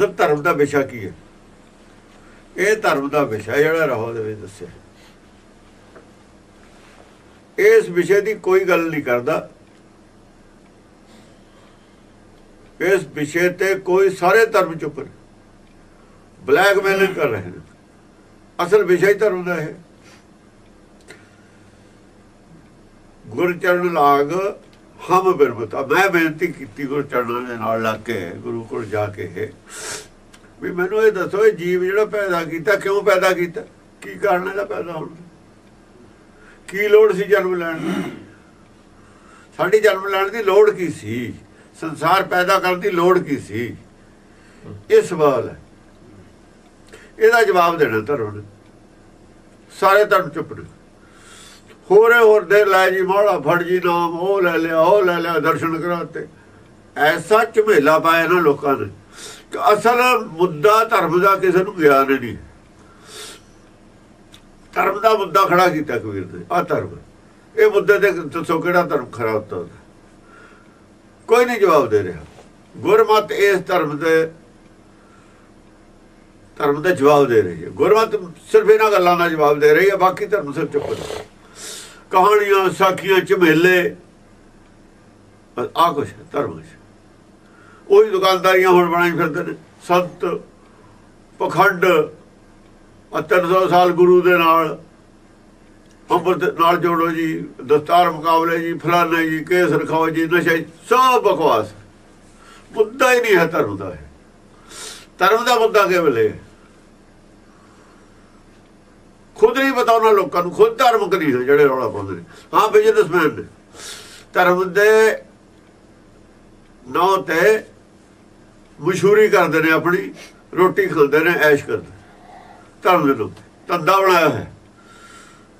ਸਭ ਧਰਮ ਦਾ ਵਿਸ਼ਾ ਕੀ ਹੈ? ਇਹ ਧਰਮ ਦਾ ਵਿਸ਼ਾ ਜਿਹੜਾ ਰਹੋ ਦੇ ਵਿੱਚ ਦੱਸਿਆ ਇਸ ਵਿਸ਼ੇ ਦੀ ਕੋਈ ਗੱਲ ਨਹੀਂ ਕਰਦਾ। ਇਸ ਵਿਸ਼ੇ ਤੇ ਕੋਈ ਸਾਰੇ ਧਰਮ ਚੁੱਪ ਨੇ। ਬਲੈਕਮੇਲਿੰਗ ਕਰ ਰਹੇ ਨੇ। ਅਸਲ ਵਿਸ਼ਾ ਹੀ ਧਰਮ ਦਾ ਹੈ। ਗੁਰਚਰਨ ਲਾਗ ਹਮ ਬਿਰਬਤਾ। ਮੈਂ ਬੇਨਤੀ ਕੀਤੀ ਗੁਰੂ ਚਰਨਾਂ ਦੇ ਨਾਲ ਲੱਗ ਕੇ, ਗੁਰੂ ਕੋਲ ਜਾ ਕੇ ਵੀ ਮੈਨੂੰ ਇਹ ਦੱਸੋ, ਇਹ ਜੀਵ ਜਿਹੜਾ ਪੈਦਾ ਕੀਤਾ, ਕਿਉਂ ਪੈਦਾ ਕੀਤਾ? ਕੀ ਕਾਰਨ ਇਹਦਾ ਪੈਦਾ ਹੋਣ? ਕੀ ਲੋੜ ਸੀ ਜਨਮ ਲੈਣ ਦੀ? ਸਾਡੀ ਜਨਮ ਲੈਣ ਦੀ ਲੋੜ ਕੀ ਸੀ? ਸੰਸਾਰ ਪੈਦਾ ਕਰਨ ਦੀ ਲੋੜ ਕੀ ਸੀ? ਇਹ ਸਵਾਲ ਹੈ। ਇਹਦਾ ਜਵਾਬ ਦੇਣਾ ਧਰਮ ਨੇ ਸਾਰੇ ਧਰਮ ਚੁੱਪ ਨੇ। ਹੋਰੇ ਹੋਰ ਦੇ ਲੈ ਜੀ ਮੋੜਾ ਫੜ ਜੀ ਨਾਮ, ਉਹ ਲੈ ਲਿਆ, ਉਹ ਲੈ ਲਿਆ, ਦਰਸ਼ਨ ਕਰਾਤੇ। ਐਸਾ ਝਮੇਲਾ ਪਾਇਆ ਨਾ ਲੋਕਾਂ ਨੇ। ਅਸਲ ਮੁੱਦਾ, ਧਰਮ ਦਾ ਕਿਸੇ ਨੂੰ ਗਿਆਨ ਨਹੀਂ। ਧਰਮ ਦਾ ਮੁੱਦਾ ਖੜਾ ਕੀਤਾ ਕਬੀਰ ਨੇ ਆ ਧਰਮ। ਇਹ ਮੁੱਦੇ ਤੇ ਦੱਸੋ ਕਿਹੜਾ ਧਰਮ ਖਰਾ ਹੁੰਦਾ ਕੋਈ ਨਹੀਂ ਜਵਾਬ ਦੇ ਰਿਹਾ। ਗੁਰਮਤ ਇਸ ਧਰਮ ਦੇ, ਧਰਮ ਦਾ ਜਵਾਬ ਦੇ ਰਹੀ ਹੈ। ਗੁਰਮਤ ਸਿਰਫ ਇਹਨਾਂ ਗੱਲਾਂ ਦਾ ਜਵਾਬ ਦੇ ਰਹੀ ਹੈ, ਬਾਕੀ ਧਰਮ ਸਿਰ ਚੁੱਪ ਨੇ ਕਹਾਣੀਆਂ ਸਾਖੀਆਂ ਝਮੇਲੇ। ਆ ਕੁਛ ਧਰਮ ਵਿੱਚ ਉਹੀ ਦੁਕਾਨਦਾਰੀਆਂ ਹੁਣ ਬਣਾਈ ਫਿਰਦੇ ਨੇ। ਸੰਤ ਪਖੰਡ ਆ 300 ਸਾਲ ਗੁਰੂ ਦੇ ਨਾਲ ਅੰਮ੍ਰਿਤ ਨਾਲ ਜੋੜੋ ਜੀ ਦਸਤਾਰ ਮੁਕਾਬਲੇ ਜੀ ਫਲਾਣਾ ਜੀ ਕੇਸ ਰਖਾਓ ਜੀ ਨਸ਼ਾ ਜੀ, ਸਭ ਬਕਵਾਸ। ਮੁੱਦਾ ਹੀ ਨਹੀਂ ਹੈ ਧਰਮ ਦਾ ਹੈ ਧਰਮ ਦਾ ਮੁੱਦਾ ਕੇਵਲ ਹੈ ਖੁਦ ਨਹੀਂ ਪਤਾ ਉਹਨਾਂ ਲੋਕਾਂ ਨੂੰ, ਖੁਦ ਧਰਮ ਕਰੀ ਹੈ ਜਿਹੜੇ ਰੌਲਾ ਪਾਉਂਦੇ ਨੇ। ਹਾਂ ਬਿਜ਼ਨਸਮੈਨ ਨੇ। ਧਰਮ ਦੇ ਨਾਂ ਤੇ ਮਸ਼ਹੂਰੀ ਕਰਦੇ ਨੇ ਆਪਣੀ, ਰੋਟੀ ਖਾਂਦੇ ਨੇ, ਐਸ਼ ਕਰਦੇ ਧਰਮ ਦੇ ਲੋਕ, ਧੰਦਾ ਬਣਾਇਆ ਹੈ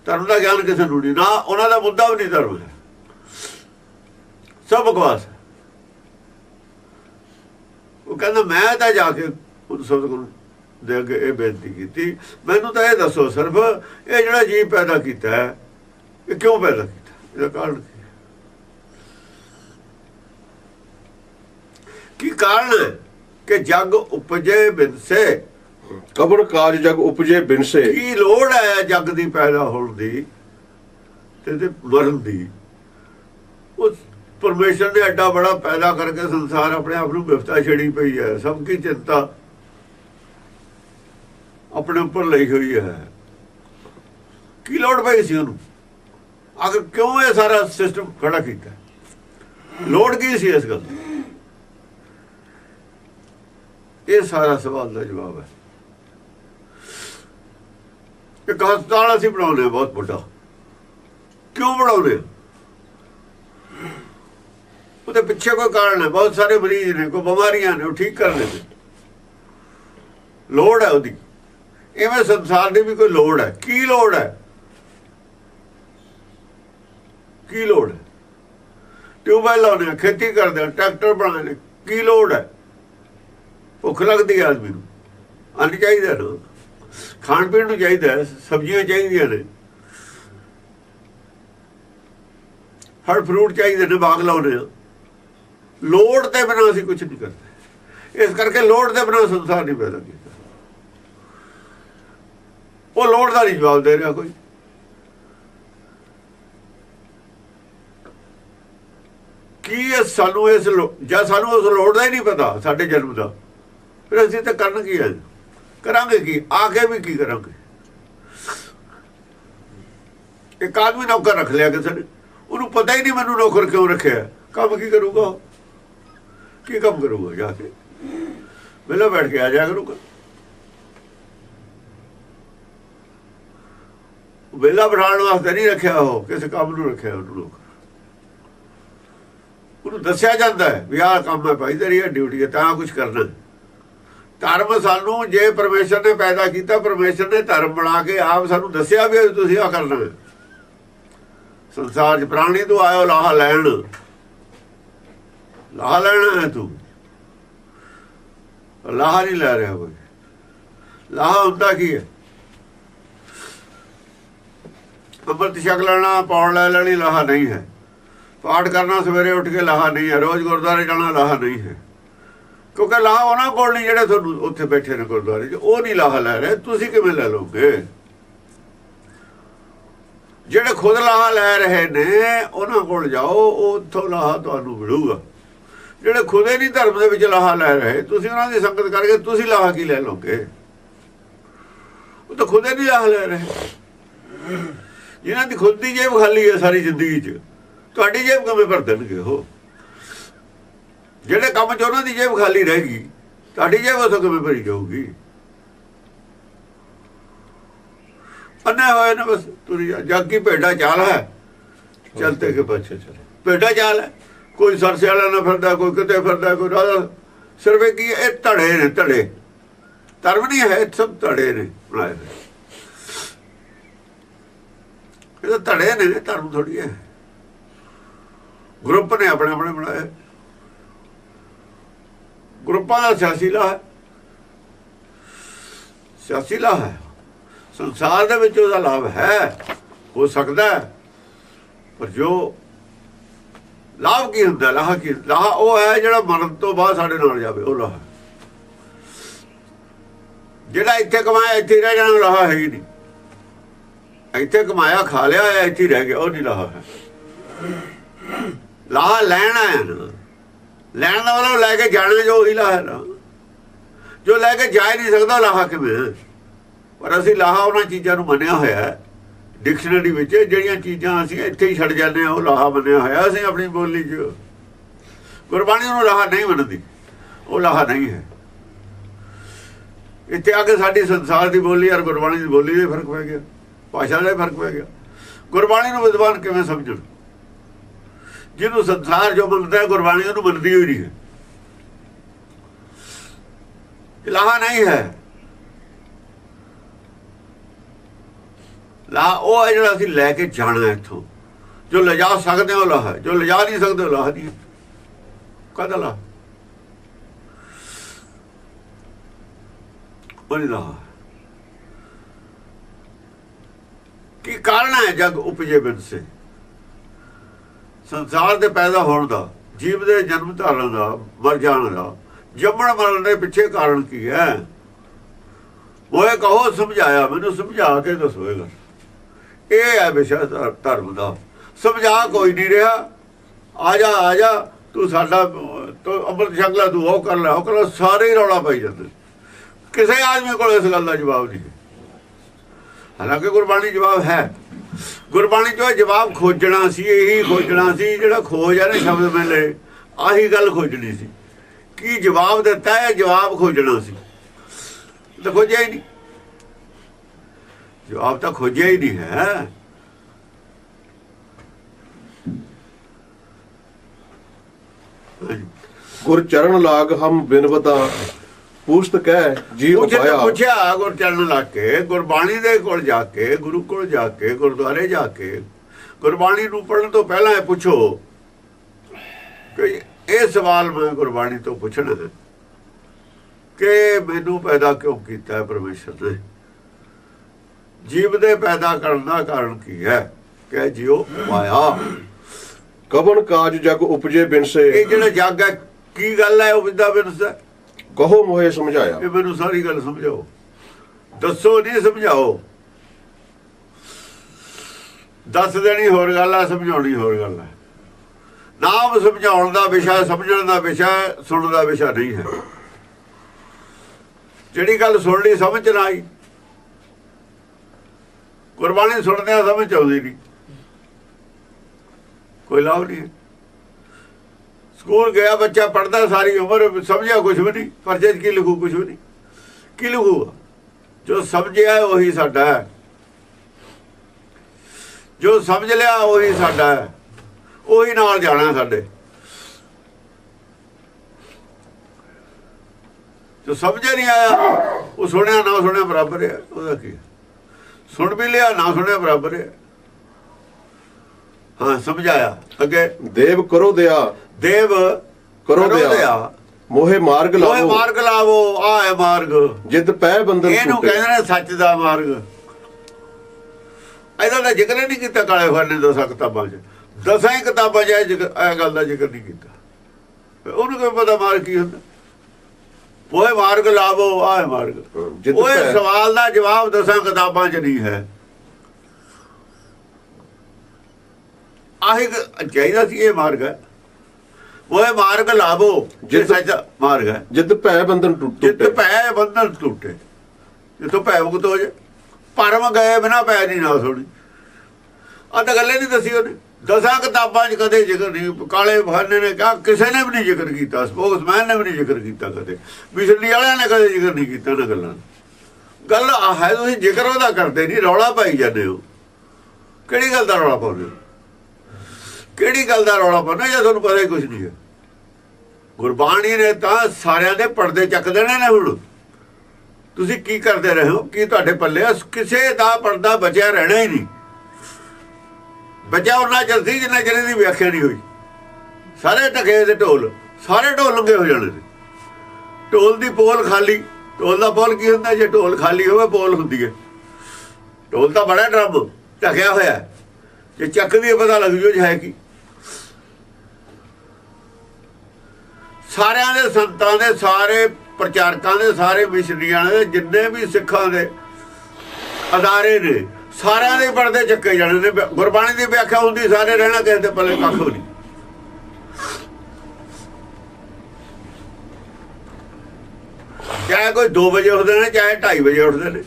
ਧਰਮ ਦਾ ਗਿਆਨ ਕਿਸੇ ਨੂੰ ਨਹੀਂ, ਨਾ ਉਹਨਾਂ ਦਾ ਮੁੱਦਾ ਵੀ ਨਹੀਂ ਧਰਮ ਹੈ। ਸਭ ਬਕਵਾਸ ਹੈ। ਉਹ ਕਹਿੰਦਾ, ਮੈਂ ਤਾਂ ਜਾ ਕੇ ਉਹ ਸਤਿਗੁਰੂ ਦੇ ਅੱਗੇ ਇਹ ਬੇਨਤੀ ਕੀਤੀ। ਮੈਨੂੰ ਤਾਂ ਇਹ ਦੱਸੋ ਸਿਰਫ ਇਹ ਜਿਹੜਾ ਜੀਵ ਪੈਦਾ ਕੀਤਾ ਹੈ ਇਹ ਕਿਉਂ ਪੈਦਾ ਕੀਤਾ? ਇਹਦਾ ਕਾਰਨ ਕੀ ਕਾਰਨ ਹੈ ਕਿ ਜਗ ਉਪਜੇ ਬਿਨਸੇ? ਕਬਰ ਕਾਜ ਜਗ ਉਪਜੇ ਬਿਨਸੇ। ਕੀ ਲੋੜ ਹੈ ਜਗ ਦੀ ਪੈਦਾ ਹੋਣ ਦੀ ਤੇ ਤੇ ਮਰਨ ਦੀ? ਉਸ ਪਰਮੇਸ਼ਰ ਨੇ ਐਡਾ ਬੜਾ ਪੈਦਾ ਕਰਕੇ ਸੰਸਾਰ ਆਪਣੇ ਆਪ ਨੂੰ ਵਿਵਸਥਾ ਛੜੀ ਪਈ ਹੈ। ਸਭ ਕੀ ਚਿੰਤਾ ਆਪਣੇ ਉੱਪਰ ਲਈ ਹੋਈ ਹੈ। ਕੀ ਲੋੜ ਪਈ ਸੀ ਉਹਨੂੰ? ਅਗਰ ਕਿਉਂ ਇਹ ਸਾਰਾ ਸਿਸਟਮ ਖੜਾ ਕੀਤਾ? ਲੋੜ ਕੀ ਸੀ ਇਸ ਗੱਲ ਦੀ? ਇਹ ਸਾਰਾ ਸਵਾਲ ਦਾ ਜਵਾਬ ਹੈ। ਇੱਕ ਹਸਪਤਾਲ ਅਸੀਂ ਬਣਾਉਂਦੇ ਹਾਂ, ਬਹੁਤ ਵੱਡਾ। ਕਿਉਂ ਬਣਾਉਂਦੇ ਹਾਂ? ਉਹਦੇ ਪਿੱਛੇ ਕੋਈ ਕਾਰਨ ਹੈ। ਬਹੁਤ ਸਾਰੇ ਮਰੀਜ਼ ਨੇ, ਕੋਈ ਬਿਮਾਰੀਆਂ ਨੇ, ਉਹ ਠੀਕ ਕਰਨੇ ਨੇ। ਲੋੜ ਹੈ ਉਹਦੀ। ਇਵੇਂ ਸੰਸਾਰ ਦੀ ਵੀ ਕੋਈ ਲੋੜ ਹੈ? ਕੀ ਲੋੜ ਹੈ? ਕੀ ਲੋੜ ਹੈ? ਟਿਊਬਵੈਲ ਲਾਉਂਦੇ ਆ, ਖੇਤੀ ਕਰਦੇ ਆ, ਟਰੈਕਟਰ ਬਣਾਉਣੇ ਕੀ ਲੋੜ ਹੈ? ਭੁੱਖ ਲੱਗਦੀ ਹੈ ਆਦਮੀ ਨੂੰ। ਅੰਨ ਚਾਹੀਦਾ ਨਾ। ਖਾਣ ਪੀਣ ਨੂੰ ਚਾਹੀਦਾ ਸਬਜ਼ੀਆਂ ਚਾਹੀਦੀਆਂ ਨੇ। ਫਲ ਫਰੂਟ ਚਾਹੀਦੇ ਨੇ, ਬਾਗ ਲਾਉਣੇ ਆ। ਲੋੜ ਤੇ ਬਿਨਾਂ ਅਸੀਂ ਕੁਝ ਨਹੀਂ ਕਰਦੇ। ਇਸ ਕਰਕੇ ਲੋੜ ਦੇ ਬਿਨਾਂ ਸੰਸਾਰ ਨਹੀਂ ਪੈਦਾ ਕੀਤਾ। ਉਹ ਲੋੜ ਦਾ ਨਹੀਂ ਜਵਾਬ ਦੇ ਰਿਹਾ ਕੋਈ। ਕੀ ਇਹ ਸਾਨੂੰ ਇਸ ਲੋ- ਜਾਂ ਸਾਨੂੰ ਉਸ ਲੋੜ ਦਾ ਹੀ ਨਹੀਂ ਪਤਾ, ਸਾਡੇ ਜਨਮ ਦਾ। ਫਿਰ ਅਸੀਂ ਤਾਂ ਕਰਨ ਕੀ ਹੈ ਕਰਾਂਗੇ ਕੀ? ਆ ਕੇ ਵੀ ਕੀ ਕਰਾਂਗੇ? ਇੱਕ ਆਦਮੀ ਨੌਕਰ ਰੱਖ ਲਿਆ ਕਿਸੇ ਨੇ। ਉਹਨੂੰ ਪਤਾ ਹੀ ਨਹੀਂ ਮੈਨੂੰ ਨੌਕਰ ਕਿਉਂ ਰੱਖਿਆ। ਕੰਮ ਕੀ ਕਰੂਗਾ ਉਹ? ਕੀ ਕੰਮ ਕਰੂਗਾ ਜਾ ਕੇ? ਵਿਹਲਾ ਬੈਠ ਕੇ ਆ ਜਾਇਆ ਕਰੂਗਾ। ਵਿਹਲਾ ਬਿਠਾਉਣ ਵਾਸਤੇ ਨਹੀਂ ਰੱਖਿਆ ਉਹ, ਕਿਸੇ ਕੰਮ ਨੂੰ ਰੱਖਿਆ ਉਹਨੂੰ ਲੋਕ। ਉਹਨੂੰ ਦੱਸਿਆ ਜਾਂਦਾ ਹੈ ਵੀ ਆਹ ਕੰਮ ਹੈ ਭਾਈ, ਤੇਰੀ ਇਹ ਡਿਊਟੀ ਹੈ, ਤਾਂ ਕੁਝ ਕਰਨਾ ਧਰਮ ਸਾਨੂੰ ਜੇ ਪਰਮੇਸ਼ਰ ਨੇ ਪੈਦਾ ਕੀਤਾ ਪਰਮੇਸ਼ਰ ਨੇ ਧਰਮ ਬਣਾ ਕੇ ਆਪ ਸਾਨੂੰ ਦੱਸਿਆ ਵੀ ਤੁਸੀਂ ਆ ਕਰਨਾ ਸੰਸਾਰ 'ਚ ਪ੍ਰਾਣੀ ਤੋਂ ਆਇਓ, ਲਾਹਾ ਲੈਣ। ਲਾਹ ਲੈਣਾ ਹੈ ਤੂੰ। ਲਾਹਾ ਨਹੀਂ ਲੈ ਰਿਹਾ ਕੋਈ। ਲਾਹਾ ਹੁੰਦਾ ਕੀ ਹੈ? ਅੰਮ੍ਰਿਤ ਛਕ ਲੈਣਾ, ਪੌਣ ਲੈ ਲੈਣੀ, ਲਾਹਾ ਨਹੀਂ ਹੈ। ਪਾਠ ਕਰਨਾ, ਸਵੇਰੇ ਉੱਠ ਕੇ ਲਾਹਾ ਨਹੀਂ ਹੈ। ਰੋਜ਼ ਗੁਰਦੁਆਰੇ ਜਾਣਾ, ਲਾਹਾ ਨਹੀਂ ਹੈ। ਕਿਉਂਕਿ ਲਾਹਾ ਉਹਨਾਂ ਕੋਲ ਨਹੀਂ, ਜਿਹੜੇ ਤੁਹਾਨੂੰ ਉੱਥੇ ਬੈਠੇ ਨੇ ਗੁਰਦੁਆਰੇ 'ਚ। ਉਹ ਨਹੀਂ ਲਾਹਾ ਲੈ ਰਹੇ। ਤੁਸੀਂ ਕਿਵੇਂ ਲੈ ਲਓਗੇ? ਜਿਹੜੇ ਖੁਦ ਲਾਹਾ ਲੈ ਰਹੇ ਨੇ, ਉਹਨਾਂ ਕੋਲ ਜਾਓ, ਉੱਥੋਂ ਲਾਹਾ ਤੁਹਾਨੂੰ ਮਿਲੂਗਾ। ਜਿਹੜੇ ਖੁਦੇ ਨਹੀਂ ਧਰਮ ਦੇ ਵਿੱਚ ਲਾਹਾ ਲੈ ਰਹੇ, ਤੁਸੀਂ ਉਹਨਾਂ ਦੀ ਸੰਗਤ ਕਰਕੇ ਤੁਸੀਂ ਲਾਹਾ ਕੀ ਲੈ ਲਓਗੇ? ਉਹ ਤਾਂ ਖੁਦੇ ਨਹੀਂ ਲਾਹਾ ਲੈ ਰਹੇ। ਜਿਹਨਾਂ ਦੀ ਖੁਦ ਦੀ ਜੇਬ ਖਾਲੀ ਹੈ ਸਾਰੀ ਜ਼ਿੰਦਗੀ 'ਚ, ਤੁਹਾਡੀ ਜੇਬ ਕਿਵੇਂ ਭਰ ਦੇਣਗੇ ਉਹ? ਜਿਹੜੇ ਕੰਮ 'ਚ ਉਹਨਾਂ ਦੀ ਜੇਬ ਖਾਲੀ ਰਹੇਗੀ ਤੁਹਾਡੀ ਜੇਬ ਉਥੋਂ ਕਿਵੇਂ ਭਰੀ ਜਾਊਗੀ? ਅੰਨਾ ਹੋਏ ਨਾ ਬਸ ਤੁਰੀ ਜਾ ਜੱਗ ਕੀ ਭੇਡਾ ਚਾਲ ਹੈ। ਚਲਤੇ ਕੇ ਬੱਚੇ ਚਲੇ। ਭੇਡਾ ਚਾਲ ਹੈ। ਕੋਈ ਸਰਸੇ ਵਾਲਾ ਨਾ ਫਿਰਦਾ, ਕੋਈ ਕਿਤੇ ਫਿਰਦਾ, ਕੋਈ ਰਾਜਾ ਸਿਰਫ ਕੀ ਇਹ ਧੜੇ ਨੇ, ਧੜੇ। ਧਰਮ ਨਹੀਂ ਹੈ ਸਭ ਧੜੇ ਨੇ ਬਣਾਏ ਇਹ ਤਾਂ ਧੜੇ ਨੇ ਧਰਮ ਥੋੜੀ ਹੈ। ਗਰੁੱਪ ਨੇ ਆਪਣੇ ਆਪਣੇ ਬਣਾਏ। ਗਰੁੱਪਾਂ ਦਾ ਸਿਆਸੀ ਲਾ ਹੈ। ਸਿਆਸੀ ਲਾਹ ਹੈ। ਸੰਸਾਰ ਦੇ ਵਿੱਚ ਉਹਦਾ ਲਾਭ ਹੈ। ਹੋ ਸਕਦਾ ਪਰ ਜੋ ਲਾਭ ਕੀ ਹੁੰਦਾ, ਲਾਹ ਕੀ, ਲਾਹ ਉਹ ਹੈ ਜਿਹੜਾ ਮਰਨ ਤੋਂ ਬਾਅਦ ਸਾਡੇ ਨਾਲ ਜਾਵੇ, ਉਹ ਲਾਹ। ਜਿਹੜਾ ਇੱਥੇ ਕਮਾਇਆ, ਇੱਥੇ ਰਹਿ ਜਾਣਾ, ਲਾਹ ਹੈ ਹੀ ਨਹੀਂ। ਇੱਥੇ ਕਮਾਇਆ, ਖਾ ਲਿਆ ਹੋਇਆ ਇੱਥੇ ਹੀ ਰਹਿ ਗਿਆ, ਉਹ ਨਹੀਂ ਲਾਹਾ ਹੈ। ਲਾਹਾ ਲੈਣਾ ਹੈ ਨਾ ਲੈਣ ਦਾ ਮਤਲਬ ਲੈ ਕੇ ਜਾਣਾ ਜੋ ਹੀ ਲਾਹਾ ਹੈ ਨਾ। ਜੋ ਲੈ ਕੇ ਜਾ ਹੀ ਨਹੀਂ ਸਕਦਾ, ਉਹ ਲਾਹ ਕਿਵੇਂ ਪਰ ਅਸੀਂ ਲਾਹਾ ਉਹਨਾਂ ਚੀਜ਼ਾਂ ਨੂੰ ਮੰਨਿਆ ਹੋਇਆ ਹੈ। ਡਿਕਸ਼ਨਰੀ ਵਿੱਚ ਜਿਹੜੀਆਂ ਚੀਜ਼ਾਂ ਅਸੀਂ ਇੱਥੇ ਹੀ ਛੱਡ ਜਾਂਦੇ ਹਾਂ, ਉਹ ਲਾਹਾ ਮੰਨਿਆ ਹੋਇਆ। ਅਸੀਂ ਆਪਣੀ ਬੋਲੀ 'ਚ ਗੁਰਬਾਣੀ ਨੂੰ ਲਾਹਾ ਨਹੀਂ ਮੰਨਦੀ। ਉਹ ਲਾਹਾ ਨਹੀਂ ਹੈ। ਇੱਥੇ ਆ ਕੇ ਸਾਡੀ ਸੰਸਾਰ ਦੀ ਬੋਲੀ ਔਰ ਗੁਰਬਾਣੀ ਦੀ ਬੋਲੀ ਦੇ ਫ਼ਰਕ ਪੈ ਗਿਆ। ਭਾਸ਼ਾ ਦਾ ਹੀ ਫ਼ਰਕ ਪੈ ਗਿਆ। ਗੁਰਬਾਣੀ ਨੂੰ ਵਿਦਵਾਨ ਕਿਵੇਂ ਸਮਝਣ? ਜਿਹਨੂੰ ਸੰਸਾਰ ਜੋ ਮੰਨਦਾ ਹੈ, ਗੁਰਬਾਣੀ ਉਹਨੂੰ ਮੰਨਦੀ ਹੋਈ ਨਹੀਂ ਹੈ। ਇਹ ਲਾਹਾ ਨਹੀਂ ਹੈ। ਲਾ ਉਹ ਹੈ ਜਿਹੜਾ ਅਸੀਂ ਲੈ ਕੇ ਜਾਣਾ ਇੱਥੋਂ। ਜੋ ਲਿਜਾ ਸਕਦੇ ਹੋ ਲਾਹ ਜੋ ਲਿਜਾ ਨਹੀਂ ਸਕਦੇ ਉਹ ਲਾਹ ਦੀ ਕਦਾ ਲਾ ਉਹ ਨਹੀਂ ਲਾਹ ਕੀ ਕਾਰਨ ਹੈ ਜਗ ਉਪਜੇ ਬਿਨ ਸੇ? ਸੰਸਾਰ ਦੇ ਪੈਦਾ ਹੋਣ ਦਾ, ਜੀਵ ਦੇ ਜਨਮ ਧਾਰਨ ਦਾ, ਮਰ ਜਾਣ ਦਾ, ਜੰਮਣ ਮਰਨ ਦੇ ਪਿੱਛੇ ਕਾਰਨ ਕੀ ਹੈ? ਉਹ ਇਹ ਕਹੋ ਸਮਝਾਇਆ, ਮੈਨੂੰ ਸਮਝਾ ਕੇ ਦੱਸੋ ਇਹ ਗੱਲ। ਇਹ ਹੈ ਵਿਸ਼ਾ ਧਰਮ ਦਾ। ਸਮਝਾ ਕੋਈ ਨਹੀਂ ਰਿਹਾ। ਆ ਜਾ ਆ ਜਾ, ਤੂੰ ਸਾਡਾ, ਤੂੰ ਅੰਮ੍ਰਿਤ ਛਕ ਲੈ, ਤੂੰ ਉਹ ਕਰ ਲੈ, ਉਹ ਕਰ ਲੈ, ਸਾਰੇ ਹੀ ਰੌਲਾ ਪਾਈ ਜਾਂਦੇ। ਕਿਸੇ ਆਦਮੀ ਕੋਲ ਇਸ ਗੱਲ ਦਾ ਜਵਾਬ ਨਹੀਂ ਹਾਲਾਂਕਿ ਗੁਰਬਾਣੀ ਜਵਾਬ ਹੈ। ਗੁਰਬਾਣੀ ਚੋਂ ਜਵਾਬ ਖੋਜਣਾ ਸੀ, ਇਹੀ ਖੋਜਣਾ ਸੀ, ਜਿਹੜਾ ਖੋਜ ਹੈ ਨਾ ਸ਼ਬਦ ਮੇਲੇ, ਆਹੀ ਗੱਲ ਖੋਜਣੀ ਸੀ। ਕੀ ਜਵਾਬ ਦਿੱਤਾ ਹੈ ਜਵਾਬ ਖੋਜਣਾ ਸੀ। ਤਾਂ ਖੋਜਿਆ ਹੀ ਨਹੀਂ। ਜਵਾਬ ਤਾਂ ਖੋਜਿਆ ਹੀ ਨਹੀਂ ਹੈ। ਗੁਰ ਚਰਨ ਲਾਗ ਹਮ ਬਿਨਵਤਾ ਪੂਛਤ ਕਹਿ ਜੀ ਉਹ ਜਦੋਂ ਉਪਾਇਆ ਪੁੱਛਿਆ ਗੁਰ ਚਰਨ ਲਾ ਕੇ ਗੁਰਬਾਣੀ ਦੇ ਕੋਲ ਜਾ ਕੇ ਗੁਰੂ ਕੋਲ ਜਾ ਕੇ ਗੁਰਦੁਆਰੇ ਜਾ ਕੇ ਗੁਰਬਾਣੀ ਨੂੰ ਪੜਨ ਤੋਂ ਪਹਿਲਾਂ ਇਹ ਪੁੱਛੋ ਕਿ ਇਹ ਸਵਾਲ ਮੈਂ ਗੁਰਬਾਣੀ ਤੋਂ ਪੁੱਛਣਾ ਹੈ ਕਿ ਮੈਨੂੰ ਪੈਦਾ ਕਿਉਂ ਕੀਤਾ ਹੈ ਪਰਮੇਸ਼ਰ ਨੇ? ਜੀਵ ਦੇ ਪੈਦਾ ਕਰਨ ਦਾ ਕਾਰਨ ਕੀ ਹੈ? ਕਿ ਜਿਉ ਪਾਇਆ ਕਵਨ ਕਾਜ ਜਗ ਉਪਜੇ ਬਿਨ ਸੇ ਇਹ ਜਿਹੜਾ ਜੱਗ ਹੈ ਕੀ ਗੱਲ ਹੈ ਉਹ ਵਿਦਾ ਬਿਰਸਾ ਕਹੋ ਮੋਹਿ ਸਮਝਾਇਆ। ਇਹ ਮੈਨੂੰ ਸਾਰੀ ਗੱਲ ਸਮਝਾਓ। ਦੱਸੋ ਨਹੀਂ ਸਮਝਾਓ। ਦੱਸ ਦੇਣੀ ਹੋਰ ਗੱਲ ਆ, ਸਮਝਾਉਣੀ ਹੋਰ ਗੱਲ ਹੈ ਨਾਮ ਸਮਝਾਉਣ ਦਾ ਵਿਸ਼ਾ, ਸਮਝਣ ਦਾ ਵਿਸ਼ਾ, ਸੁਣਨ ਦਾ ਵਿਸ਼ਾ ਨਹੀਂ ਹੈ। ਜਿਹੜੀ ਗੱਲ ਸੁਣ ਲਈ ਸਮਝ ਨਾ ਆਈ। ਗੁਰਬਾਣੀ ਸੁਣਦਿਆਂ ਸਮਝ ਆਉਂਦੀ ਨਹੀਂ। ਕੋਈ ਲਾਭ ਨਹੀਂ ਸਕੂਲ ਗਿਆ, ਬੱਚਾ ਪੜਦਾ ਸਾਰੀ ਉਮਰ ਸਮਝਿਆ ਕੁਝ ਵੀ ਨਹੀਂ, ਪਰਚੇ 'ਚ ਕੀ ਲਿਖੂ ਕੁਝ ਵੀ ਨਹੀਂ। ਕੀ ਲਿਖੂਗਾ ਜੋ ਸਮਝਿਆ, ਉਹੀ ਸਾਡਾ ਹੈ। ਜੋ ਸਮਝ ਲਿਆ, ਉਹੀ ਸਾਡਾ ਹੈ। ਉਹੀ ਨਾਲ ਜਾਣਾ ਸਾਡੇ। ਜੋ ਸਮਝ ਨਹੀਂ ਆਇਆ, ਉਹ ਸੁਣਿਆ, ਨਾ ਸੁਣਿਆ, ਬਰਾਬਰ ਹੈ। ਉਹਦਾ ਕੀ ਸੁਣ ਵੀ ਲਿਆ, ਨਾ ਸੁਣਿਆ, ਬਰਾਬਰ ਹੈ। ਹਾਂ ਸਮਝਾਇਆ। ਅੱਗੇ। ਦੇਵ ਕਰੋ ਦਿਆ ਦੇਵ ਕਰੋ ਦਿਆ ਮੋਹਿ ਮਾਰਗ ਲਾਵੋ। ਮਾਰਗ ਲਾਵੋ। ਆ ਹੈ ਮਾਰਗ। ਜਿੱਦ ਪੈ ਬੰਧਨ ਇਹਨੂੰ ਕਹਿੰਦੇ ਨੇ ਸੱਚ ਦਾ ਮਾਰਗ। ਇਹਦਾ ਤਾਂ ਜ਼ਿਕਰ ਨਹੀਂ ਕੀਤਾ ਕਾਲੇ ਖਾਨੇ ਦਸਾਂ ਕਿਤਾਬਾਂ 'ਚ। ਦਸਾਂ ਹੀ ਕਿਤਾਬਾਂ 'ਚ ਇਹ ਗੱਲ ਦਾ ਜ਼ਿਕਰ ਨਹੀਂ ਕੀਤਾ। ਉਹਨੂੰ ਕੋਈ ਪਤਾ ਮਾਰਗ ਕੀ ਹੁੰਦਾ? ਉਹ ਮਾਰਗ ਲਾਵੋ ਆਹ ਮਾਰਗ। ਉਹ ਸਵਾਲ ਦਾ ਜਵਾਬ ਦਸਾਂ ਕਿਤਾਬਾਂ 'ਚ ਨਹੀਂ ਹੈ। ਆਹ ਚਾਹੀਦਾ ਸੀ ਇਹ ਮਾਰਗ। ਹੈ ਉਹ ਮਾਰਗ ਲਾਵੋ ਜੇ ਸੱਚ ਮਾਰਗ ਹੈ। ਜਿੱਦ ਭੈ ਬੰਧਨ ਟੁੱਟ ਟੁੱਟੇ। ਪੈ ਬੰਧਨ ਟੁੱਟੇ। ਜਿੱਥੋਂ ਭੈ ਮੁਕਤ ਹੋ ਜੇ। ਪਰਮ ਗਏ ਬਿਨਾ ਪੈ ਨਹੀਂ ਨਾ ਸੁਣੀ। ਆਹ ਤਾਂ ਗੱਲੇ ਨਹੀਂ ਦੱਸੀ ਉਹਨੇ। ਦਸਾਂ ਕਿਤਾਬਾਂ 'ਚ ਕਦੇ ਜ਼ਿਕਰ ਨਹੀਂ। ਕਾਲੇ ਬਹਾਨੇ ਨੇ ਕਿਹਾ ਕਿਸੇ ਨੇ ਵੀ ਨਹੀਂ ਜ਼ਿਕਰ ਕੀਤਾ ਸਪੋਕਸਮੈਨ ਨੇ ਵੀ ਨਹੀਂ ਜ਼ਿਕਰ ਕੀਤਾ ਕਦੇ। ਮਿਸ਼ਨਰੀ ਵਾਲਿਆਂ ਨੇ ਕਦੇ ਜ਼ਿਕਰ ਨਹੀਂ ਕੀਤਾ ਨਾ ਗੱਲਾਂ। ਗੱਲ ਆਹ ਹੈ ਤੁਸੀਂ ਜ਼ਿਕਰ ਉਹਦਾ ਕਰਦੇ ਨਹੀਂ ਰੌਲਾ ਪਾਈ ਜਾਂਦੇ ਹੋ। ਕਿਹੜੀ ਗੱਲ ਦਾ ਰੌਲਾ ਪਾਉਂਦੇ ਹੋ? ਕਿਹੜੀ ਗੱਲ ਦਾ ਰੌਲਾ ਪਾਉਂਦੇ ਜੇ ਤੁਹਾਨੂੰ ਪਤਾ ਹੀ ਕੁਝ ਨਹੀਂ ਹੈ? ਗੁਰਬਾਣੀ ਨੇ ਤਾਂ ਸਾਰਿਆਂ ਦੇ ਪਰਦੇ ਚੱਕ ਦੇਣੇ ਨੇ ਹੁਣ। ਤੁਸੀਂ ਕੀ ਕਰਦੇ ਰਹੇ ਹੋ? ਕੀ ਤੁਹਾਡੇ ਪੱਲੇ ਆ? ਕਿਸੇ ਦਾ ਪਰਦਾ ਬਚਿਆ ਰਹਿਣਾ ਹੀ ਨਹੀਂ। ਬਚਿਆ ਉਹਨਾਂ ਚਿਰ ਸੀ ਜਿੰਨਾ ਚਿਰ ਦੀ ਵਿਆਖਿਆ ਨਹੀਂ ਹੋਈ। ਸਾਰੇ ਟਕੇ ਦੇ ਢੋਲ। ਸਾਰੇ ਢੋਲ ਲੰਗੇ ਹੋ ਜਾਣੇ ਨੇ। ਢੋਲ ਦੀ ਪੋਲ ਖਾਲੀ। ਢੋਲ ਦਾ ਪੋਲ ਕੀ ਹੁੰਦਾ? ਜੇ ਢੋਲ ਖਾਲੀ ਹੋਵੇ, ਪੋਲ ਹੁੰਦੀ ਹੈ। ਢੋਲ ਤਾਂ ਬੜਾ ਡਰਮ ਢਕਿਆ ਹੋਇਆ। ਜੇ ਚੱਕਦੀ ਹੈ, ਪਤਾ ਲੱਗ ਜੂ ਹੈ ਕੀ। ਸਾਰਿਆਂ ਦੇ ਸੰਤਾਂ ਦੇ, ਸਾਰੇ ਪ੍ਰਚਾਰਕਾਂ ਦੇ, ਸਾਰੇ ਮਿਸ਼ਨਰੀਆਂ ਦੇ, ਜਿੰਨੇ ਵੀ ਸਿੱਖਾਂ ਦੇ ਅਦਾਰੇ ਨੇ, ਸਾਰਿਆਂ ਦੇ ਪਰਦੇ ਚੱਕੇ ਜਾਣੇ ਨੇ। ਗੁਰਬਾਣੀ ਦੀ ਵਿਆਖਿਆ ਹੁੰਦੀ, ਸਾਰੇ ਰਹਿਣਾ ਕਿਸੇ ਦੇ ਪੱਲੇ ਕੱਖ ਨਹੀਂ। ਚਾਹੇ ਕੋਈ 2 ਵਜੇ ਉੱਠਦੇ ਨੇ, ਚਾਹੇ 2:30 ਵਜੇ ਉੱਠਦੇ ਨੇ।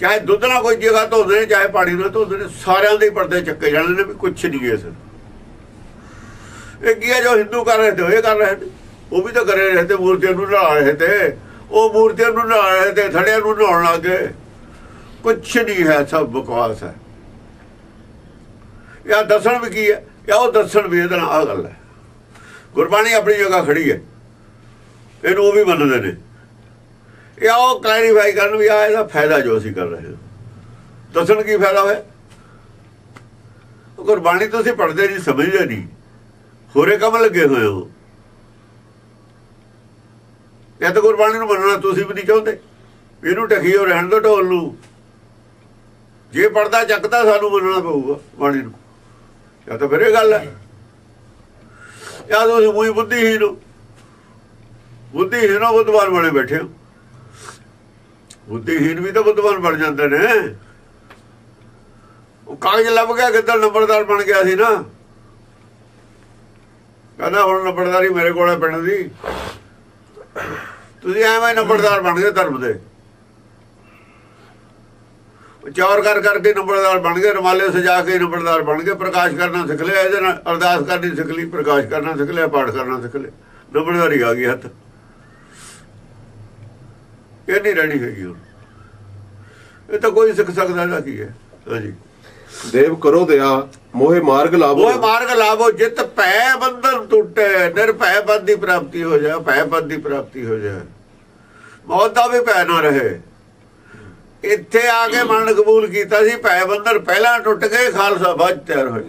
ਚਾਹੇ ਦੁੱਧ ਨਾਲ ਕੋਈ ਜਗ੍ਹਾ ਧੋਦੇ ਨੇ, ਚਾਹੇ ਪਾਣੀ ਨਾਲ ਧੋਦੇ ਨੇ, ਸਾਰਿਆਂ ਦੇ ਪਰਦੇ ਚੱਕੇ ਜਾਣੇ ਨੇ ਵੀ ਕੁਛ ਨਹੀਂ ਇਸ ਇਹ ਕੀ ਹੈ ਜੋ ਹਿੰਦੂ ਕਰ ਰਹੇ ਤੇ ਉਹ ਇਹ ਕਰ ਰਹੇ ਨੇ? ਉਹ ਵੀ ਤਾਂ ਕਰੇ ਰਹੇ ਤੇ ਮੂਰਤੀਆਂ ਨੂੰ ਨਹਾ ਰਹੇ ਤੇ। ਉਹ ਮੂਰਤੀਆਂ ਨੂੰ ਨਹਾ ਰਹੇ ਤੇ ਥੜਿਆਂ ਨੂੰ ਨਹਾਉਣ ਲੱਗੇ ਕੁਛ ਨਹੀਂ ਹੈ, ਸਭ ਬਕਵਾਸ ਹੈ। ਜਾਂ ਦੱਸਣ ਵੀ ਕੀ ਹੈ, ਜਾਂ ਉਹ ਦੱਸਣ ਵੀ ਇਹਦਾ ਆ ਗੱਲ ਹੈ। ਗੁਰਬਾਣੀ ਆਪਣੀ ਜਗ੍ਹਾ ਖੜੀ ਹੈ। ਇਹਨੂੰ ਉਹ ਵੀ ਮੰਨਦੇ ਨੇ। ਇਹ ਉਹ ਕਲੈਰੀਫਾਈ ਕਰਨ ਵੀ ਆ ਇਹਦਾ ਫਾਇਦਾ ਜੋ ਅਸੀਂ ਕਰ ਰਹੇ ਹਾਂ। ਦੱਸਣ ਕੀ ਫਾਇਦਾ ਹੋਇਆ? ਉਹ ਗੁਰਬਾਣੀ ਤੁਸੀਂ ਪੜ੍ਹਦੇ ਨਹੀਂ, ਸਮਝਦੇ ਨਹੀਂ। ਹੋਰੇ ਕੰਮ ਲੱਗੇ ਹੋਏ ਹੋ। ਇਹ ਤਾਂ ਗੁਰਬਾਣੀ ਨੂੰ ਮੰਨਣਾ ਤੁਸੀਂ ਵੀ ਨਹੀਂ ਚਾਹੁੰਦੇ। ਇਹਨੂੰ ਟਖੀਓ ਰਹਿਣ ਦੋ ਢੋਲ ਨੂੰ। ਜੇ ਪੜਦਾ ਚੱਕਦਾ ਸਾਨੂੰ ਮੰਨਣਾ ਪਊਗਾ ਬਾਣੀ ਨੂੰ। ਜਾਂ ਤਾਂ ਫਿਰ ਇਹ ਗੱਲ ਹੈ। ਜਾਂ ਤੁਸੀਂ ਮੂਈ ਬੁੱਧੀਹੀਨ ਹੋ। ਬੁੱਧੀਹੀਨ ਹੋ, ਬੁੱਧਵਾਨ ਬਣੇ ਬੈਠੇ ਹੋ। ਬੁੱਧੀਹੀਨ ਵੀ ਤਾਂ ਬੁੱਧਵਾਨ ਬਣ ਜਾਂਦੇ ਨੇ। ਉਹ ਕਾਗਜ਼ ਲੱਭ ਗਿਆ ਕਿੱਦਾਂ ਨੰਬਰਦਾਰ ਬਣ ਗਿਆ ਸੀ ਨਾ। ਕਹਿੰਦਾ ਹੁਣ ਨੰਬਰਦਾਰੀ ਮੇਰੇ ਕੋਲ ਹੈ ਪਿੰਡ ਦੀ। ਤੁਸੀਂ ਐਵੇਂ ਨੰਬਰਦਾਰ ਬਣ ਗਏ ਧਰਮ ਦੇ। ਚੌਰ ਕਰ ਕਰਕੇ ਨੰਬਰਦਾਰ ਬਣ ਗਏ, ਰਮਾਲੇ ਸਜਾ ਕੇ ਨੰਬਰਦਾਰ ਬਣ ਗਏ, ਪ੍ਰਕਾਸ਼ ਕਰਨਾ ਸਿੱਖ ਲਿਆ, ਇਹਦੇ ਨਾਲ ਅਰਦਾਸ ਕਰਨੀ ਸਿੱਖ ਲਈ, ਪ੍ਰਕਾਸ਼ ਕਰਨਾ ਸਿੱਖ ਲਿਆ, ਪਾਠ ਕਰਨਾ ਸਿੱਖ ਲਿਆ। ਨੰਬਰਦਾਰੀ ਆ ਗਈ ਹੱਥ। ਇਹ ਨਹੀਂ ਰਹਿਣੀ ਹੈਗੀ ਹੁਣ। ਇਹ ਤਾਂ ਕੋਈ ਸਿੱਖ ਸਕਦਾ ਇਹਦਾ ਕੀ ਹੈ? ਹਾਂਜੀ। ਦੇਵ ਕਰੋ ਦਿਆ ਮੋਹਿ ਮਾਰਗ ਲਾਵੋ। ਉਹ ਮਾਰਗ ਲਾਵੋ, ਜਿਤ ਭੈ ਬੰਧਨ ਟੁੱਟੇ, ਨਿਰਭੈ ਪਦ ਦੀ ਪ੍ਰਾਪਤੀ ਹੋ ਜਾਏ, ਭੈ ਪਦ ਦੀ ਪ੍ਰਾਪਤੀ ਹੋ ਜਾਏ। ਮੌਤ ਦਾ ਵੀ ਭੈ ਨਾ ਰਹੇ। ਇੱਥੇ ਆ ਕੇ ਮਨ ਕਬੂਲ ਕੀਤਾ ਸੀ, ਭੈ ਬੰਧਨ ਪਹਿਲਾਂ ਟੁੱਟ ਗਏ, ਖਾਲਸਾ ਬਾਅਦ ਤਿਆਰ ਹੋਏ।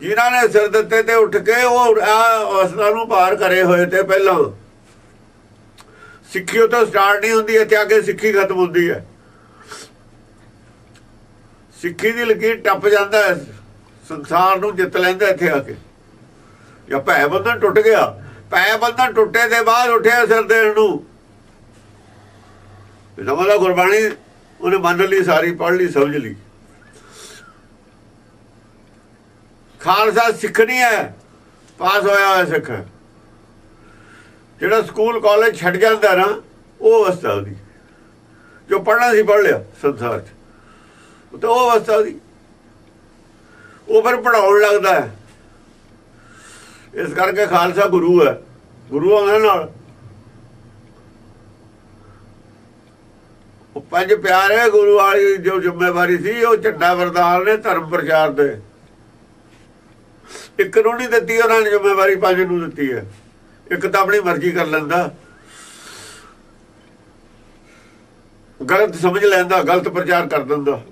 ਜਿਨ੍ਹਾਂ ਨੇ ਸਿਰ ਦਿੱਤੇ ਤੇ ਉੱਠ ਕੇ ਉਹ ਆ ਅਵਸਥਾ ਨੂੰ ਪਾਰ ਕਰੇ ਹੋਏ ਤੇ ਪਹਿਲਾਂ। ਸਿੱਖੀ ਉਹ ਤਾਂ ਸਟਾਰਟ ਨਹੀਂ ਹੁੰਦੀ, ਇੱਥੇ ਆ ਕੇ ਸਿੱਖੀ ਖਤਮ ਹੁੰਦੀ ਹੈ। ਸਿੱਖੀ ਦੀ ਲਕੀਰ ਟੱਪ ਜਾਂਦਾ ਸੰਸਾਰ ਨੂੰ ਜਿੱਤ ਲੈਂਦਾ ਇੱਥੇ ਆ ਕੇ। ਜਾਂ ਭੈ ਬੰਧਨ ਟੁੱਟ ਗਿਆ, ਭੈ ਬੰਧਨ ਟੁੱਟੇ ਦੇ ਬਾਅਦ ਉੱਠਿਆ ਸਿਰ ਦੇਣ ਨੂੰ। ਇਹਦਾ ਗੁਰਬਾਣੀ ਉਹਨੇ ਮੰਨ ਲਈ, ਸਾਰੀ ਪੜ੍ਹ ਲਈ, ਸਮਝ ਲਈ। ਖਾਲਸਾ ਸਿੱਖ ਨਹੀਂ ਹੈ, ਪਾਸ ਹੋਇਆ ਹੋਇਆ ਸਿੱਖ ਜਿਹੜਾ ਸਕੂਲ, ਕਾਲਜ ਛੱਡ ਜਾਂਦਾ ਨਾ, ਉਹ ਅਵਸਥਾ ਉਹਦੀ। ਜੋ ਪੜ੍ਹਨਾ ਸੀ ਪੜ੍ਹ ਲਿਆ ਸੰਸਾਰ 'ਚ। ਤਾਂ ਉਹ ਅਵਸਥਾ ਦੀ ਉਹ ਫਿਰ ਪੜਾਉਣ ਲੱਗਦਾ ਹੈ। ਇਸ ਕਰਕੇ ਖਾਲਸਾ ਗੁਰੂ ਹੈ। ਗੁਰੂ ਆਉਣਾ ਨਾਲ। ਉਹ ਪੰਜ ਪਿਆਰੇ ਗੁਰੂ ਵਾਲੀ ਜੋ ਜ਼ਿੰਮੇਵਾਰੀ ਸੀ, ਉਹ ਝੰਡਾ ਵਰਦਾਨ ਨੇ ਧਰਮ ਪ੍ਰਚਾਰ ਦੇ ਇੱਕ ਨੂੰ ਨਹੀਂ ਦਿੱਤੀ, ਉਹਨਾਂ ਨੇ ਜ਼ਿੰਮੇਵਾਰੀ ਪੰਜ ਨੂੰ ਦਿੱਤੀ ਹੈ। ਇੱਕ ਤਾਂ ਆਪਣੀ ਮਰਜ਼ੀ ਕਰ ਲੈਂਦਾ। ਗਲਤ ਸਮਝ ਲੈਂਦਾ, ਗਲਤ ਪ੍ਰਚਾਰ ਕਰ ਦਿੰਦਾ।